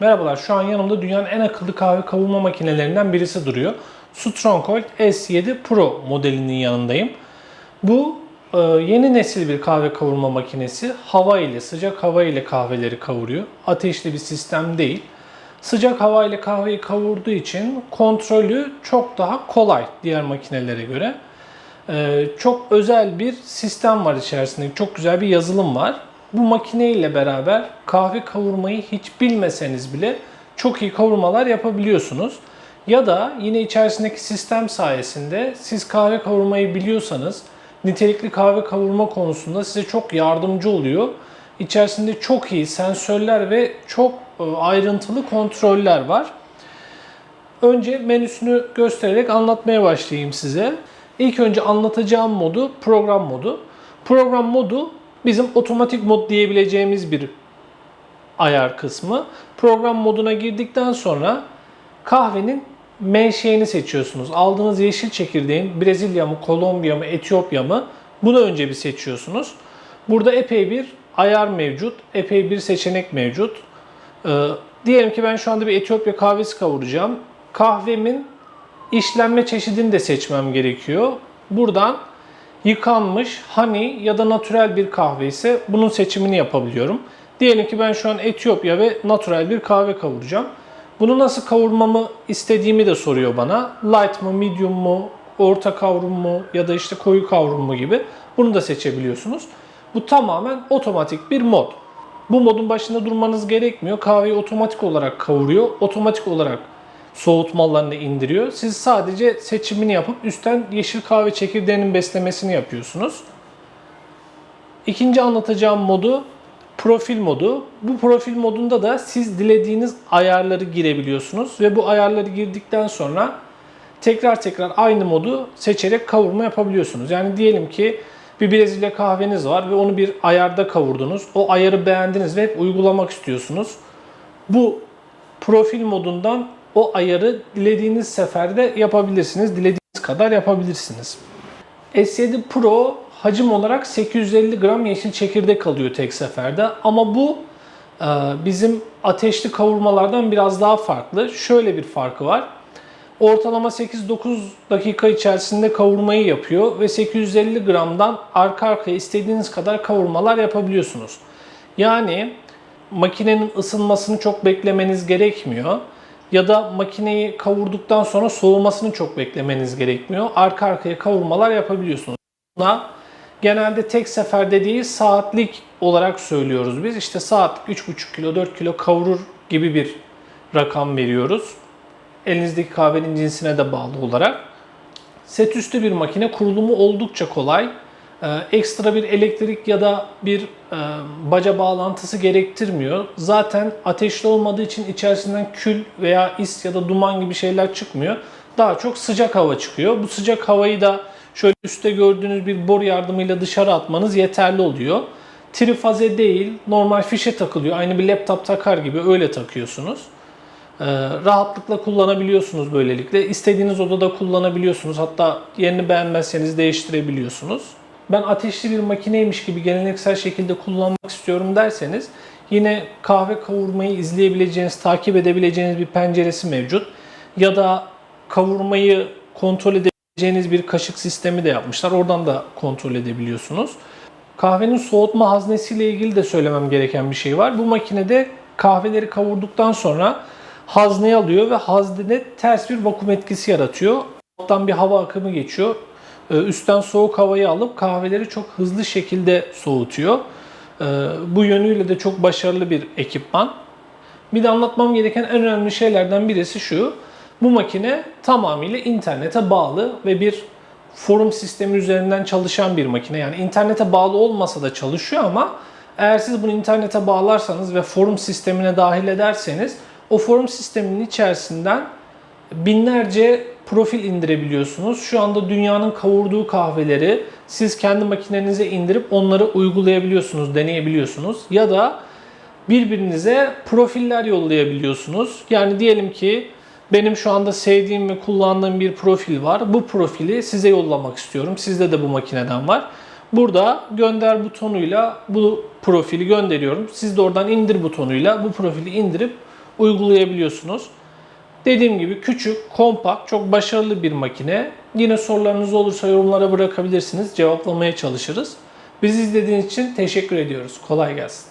Merhabalar, şu an yanımda dünyanın en akıllı kahve kavurma makinelerinden birisi duruyor. Stronghold S7 Pro modelinin yanındayım. Bu e, yeni nesil bir kahve kavurma makinesi. Hava ile, sıcak hava ile kahveleri kavuruyor. Ateşli bir sistem değil. Sıcak hava ile kahveyi kavurduğu için kontrolü çok daha kolay diğer makinelere göre. Ee, çok özel bir sistem var içerisinde. Çok güzel bir yazılım var. Bu makine ile beraber kahve kavurmayı hiç bilmeseniz bile çok iyi kavurmalar yapabiliyorsunuz. Ya da yine içerisindeki sistem sayesinde siz kahve kavurmayı biliyorsanız nitelikli kahve kavurma konusunda size çok yardımcı oluyor. İçerisinde çok iyi sensörler ve çok e, ayrıntılı kontroller var. Önce menüsünü göstererek anlatmaya başlayayım size. İlk önce anlatacağım modu program modu. Program modu bizim otomatik mod diyebileceğimiz bir ayar kısmı. Program moduna girdikten sonra kahvenin menşeini seçiyorsunuz. Aldığınız yeşil çekirdeğin Brezilya mı, Kolombiya mı, Etiyopya mı bunu önce bir seçiyorsunuz. Burada epey bir ayar mevcut, epey bir seçenek mevcut. Ee, diyelim ki ben şu anda bir Etiyopya kahvesi kavuracağım. Kahvemin işlenme çeşidini de seçmem gerekiyor. Buradan yıkanmış, honey ya da natürel bir kahve ise bunun seçimini yapabiliyorum. Diyelim ki ben şu an Etiyopya ve natürel bir kahve kavuracağım. Bunu nasıl kavurmamı istediğimi de soruyor bana. Light mı, medium mu, orta kavrum mu ya da işte koyu kavrum mu gibi. Bunu da seçebiliyorsunuz. Bu tamamen otomatik bir mod. Bu modun başında durmanız gerekmiyor. Kahveyi otomatik olarak kavuruyor. Otomatik olarak soğutmalarını indiriyor. Siz sadece seçimini yapıp üstten yeşil kahve çekirdeğinin beslemesini yapıyorsunuz. İkinci anlatacağım modu profil modu. Bu profil modunda da siz dilediğiniz ayarları girebiliyorsunuz ve bu ayarları girdikten sonra tekrar tekrar aynı modu seçerek kavurma yapabiliyorsunuz. Yani diyelim ki bir Brezilya kahveniz var ve onu bir ayarda kavurdunuz. O ayarı beğendiniz ve hep uygulamak istiyorsunuz. Bu profil modundan o ayarı dilediğiniz seferde yapabilirsiniz. Dilediğiniz kadar yapabilirsiniz. S7 Pro hacim olarak 850 gram yeşil çekirdek alıyor tek seferde. Ama bu e, bizim ateşli kavurmalardan biraz daha farklı. Şöyle bir farkı var. Ortalama 8-9 dakika içerisinde kavurmayı yapıyor ve 850 gramdan arka arkaya istediğiniz kadar kavurmalar yapabiliyorsunuz. Yani makinenin ısınmasını çok beklemeniz gerekmiyor. Ya da makineyi kavurduktan sonra soğumasını çok beklemeniz gerekmiyor. Arka arkaya kavurmalar yapabiliyorsunuz. Buna genelde tek seferde değil saatlik olarak söylüyoruz biz. İşte saatlik 3,5 kilo 4 kilo kavurur gibi bir rakam veriyoruz. Elinizdeki kahvenin cinsine de bağlı olarak. Set üstü bir makine kurulumu oldukça kolay. Ee, ekstra bir elektrik ya da bir e, baca bağlantısı gerektirmiyor. Zaten ateşli olmadığı için içerisinden kül veya is ya da duman gibi şeyler çıkmıyor. Daha çok sıcak hava çıkıyor. Bu sıcak havayı da şöyle üstte gördüğünüz bir boru yardımıyla dışarı atmanız yeterli oluyor. Trifaze değil, normal fişe takılıyor. Aynı bir laptop takar gibi öyle takıyorsunuz. Ee, rahatlıkla kullanabiliyorsunuz böylelikle. İstediğiniz odada kullanabiliyorsunuz. Hatta yerini beğenmezseniz değiştirebiliyorsunuz. Ben ateşli bir makineymiş gibi geleneksel şekilde kullanmak istiyorum derseniz yine kahve kavurmayı izleyebileceğiniz, takip edebileceğiniz bir penceresi mevcut. Ya da kavurmayı kontrol edebileceğiniz bir kaşık sistemi de yapmışlar. Oradan da kontrol edebiliyorsunuz. Kahvenin soğutma haznesiyle ilgili de söylemem gereken bir şey var. Bu makinede kahveleri kavurduktan sonra hazneye alıyor ve haznede ters bir vakum etkisi yaratıyor. Alttan bir hava akımı geçiyor. Ee, Üstten soğuk havayı alıp kahveleri çok hızlı şekilde soğutuyor. Ee, Bu yönüyle de çok başarılı bir ekipman. Bir de anlatmam gereken en önemli şeylerden birisi şu. Bu makine tamamıyla internete bağlı ve bir forum sistemi üzerinden çalışan bir makine. Yani internete bağlı olmasa da çalışıyor ama eğer siz bunu internete bağlarsanız ve forum sistemine dahil ederseniz o forum sisteminin içerisinden binlerce profil indirebiliyorsunuz. Şu anda dünyanın kavurduğu kahveleri siz kendi makinenize indirip onları uygulayabiliyorsunuz, deneyebiliyorsunuz. Ya da birbirinize profiller yollayabiliyorsunuz. Yani diyelim ki benim şu anda sevdiğim ve kullandığım bir profil var. Bu profili size yollamak istiyorum. Sizde de bu makineden var. Burada gönder butonuyla bu profili gönderiyorum. Siz de oradan indir butonuyla bu profili indirip uygulayabiliyorsunuz. Dediğim gibi küçük, kompakt, çok başarılı bir makine. Yine sorularınız olursa yorumlara bırakabilirsiniz. Cevaplamaya çalışırız. Bizi izlediğiniz için teşekkür ediyoruz. Kolay gelsin.